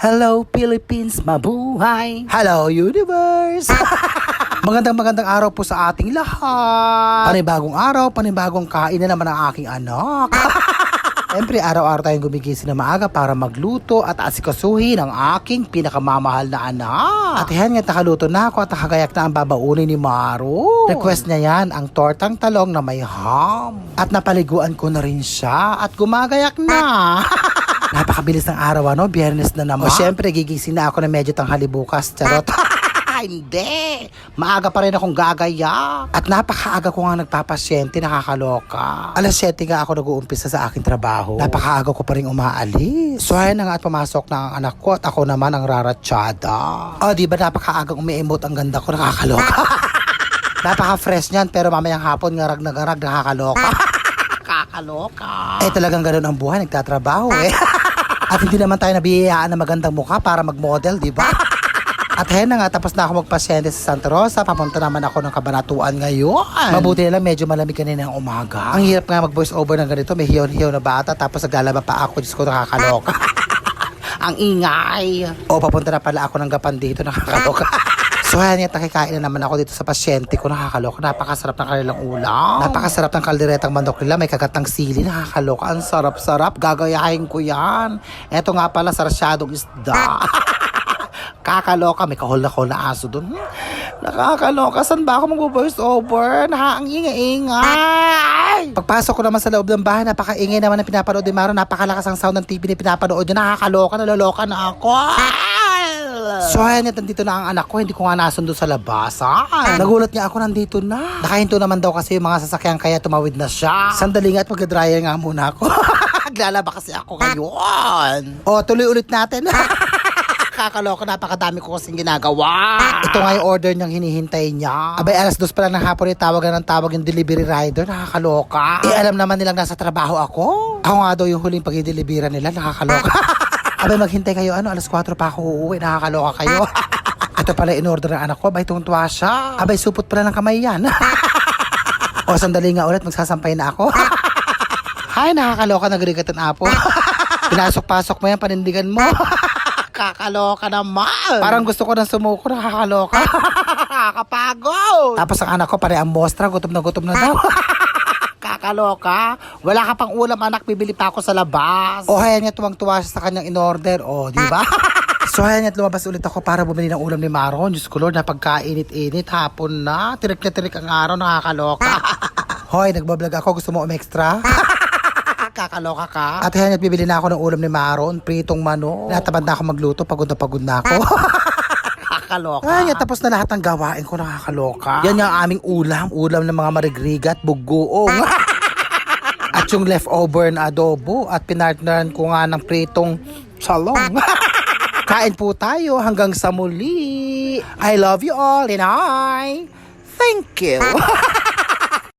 Hello Philippines, mabuhay! Hello Universe! magandang magandang araw po sa ating lahat! Panibagong araw, panibagong kain na naman ang aking anak! Siyempre, araw-araw tayong gumigising na maaga para magluto at asikasuhin ang aking pinakamamahal na anak. At yan nga, nakaluto na ako at nakagayak na ang babaunin ni Maro. Request niya yan, ang tortang talong na may ham. At napaliguan ko na rin siya at gumagayak na. Napakabilis ng araw, ano? Biyernes na naman. O syempre, gigising na ako na medyo tanghali bukas. Charot. Hindi. Maaga pa rin akong gagaya. At napakaaga ko nga nagpapasyente, nakakaloka. Alas 7 nga ako nag-uumpisa sa aking trabaho. Napakaaga ko pa rin umaalis. So ayan na nga at pumasok na ang anak ko at ako naman ang raratsyada. O, di ba napakaagang umi-emote ang ganda ko, nakakaloka. Napaka-fresh niyan, pero mamayang hapon ngarag na ngarag, nakakaloka. Kakaloka. Eh talagang ganun ang buhay, nagtatrabaho eh. At hindi naman tayo nabiyayaan ng magandang mukha para mag-model, di ba? At hen na nga, tapos na ako magpasyente sa Santa Rosa. Papunta naman ako ng kabanatuan ngayon. Mabuti na lang, medyo malamig kanina ng umaga. Ang hirap nga mag-voice over ng ganito. May hiyon-hiyon na bata. Tapos naglalaba pa ako. Diyos ko, nakakaloka. Ang ingay. O, papunta na pala ako ng gapan dito. Nakakaloka. So, ayan nga, nakikain na naman ako dito sa pasyente ko. Nakakaloka. Napakasarap ng kanilang ulam. Napakasarap ng kalderetang mandok nila. May kagatang sili. Nakakaloka. Ang sarap-sarap. Gagayahin ko yan. Eto nga pala, sarsyadong isda. Kakaloka, may kahol na kahol na aso doon. Hmm, Nakakaloka, saan ba ako mag-voice over? Naka, ang ingay-ingay. Pagpasok ko naman sa loob ng bahay, napakaingay naman ang pinapanood ni Maro. Napakalakas ang sound ng TV na pinapanood niya. Nakakaloka, naloloka na ako. So ayan, at nandito na ang anak ko. Hindi ko nga nasundo sa labasan. Nagulat niya ako, nandito na. Nakahinto naman daw kasi yung mga sasakyan kaya tumawid na siya. Sandali nga at mag-dryer nga muna ako. Naglalaba kasi ako ngayon. O, tuloy ulit natin. Kakaloka, napakadami ko kasing ginagawa. Ito nga yung order niyang hinihintay niya. Abay, alas dos pa lang ng hapon, yung tawag na ng tawag yung delivery rider. Nakakaloka. Eh, alam naman nilang nasa trabaho ako. Ako nga daw yung huling pag-delivera nila. Nakakaloka. Abay, maghintay kayo. Ano, alas 4 pa ako uuwi. Nakakaloka kayo. Ito pala in-order ng anak ko. Abay, tungtuwa siya. Abay, supot pala ng kamay yan. o, sandali nga ulit. Magsasampay na ako. Hay, nakakaloka. Nagregatan apo. Pinasok-pasok mo yan, panindigan mo. Kakaloka naman. Parang gusto ko nang sumuko, nakakaloka. Kakapagod. Tapos ang anak ko, pare ang mostra, gutom na gutom na daw. Kakaloka. Wala ka pang ulam, anak. Bibili pa ako sa labas. O, hayan niya tuwang-tuwa siya sa kanyang in-order. O, di ba? So, hayan niya, lumabas ulit ako para bumili ng ulam ni Maron. Diyos ko, Lord, napagkainit-init. Hapon na. Tirik na tirik ang araw. Nakakaloka. Hoy, nagbablog ako. Gusto mo umextra? Kakaloka ka. At hayan niya, bibili na ako ng ulam ni Maron. Pritong manok. Natamad na ako magluto. Pagod na pagod na ako. Nakakaloka. Ay, tapos na lahat ng gawain ko nakakaloka. Yan yung aming ulam. Ulam ng mga marigrigat, bugoong. At yung leftover na adobo. At pinartneran ko nga ng pritong salong. Kain po tayo hanggang sa muli. I love you all and I thank you.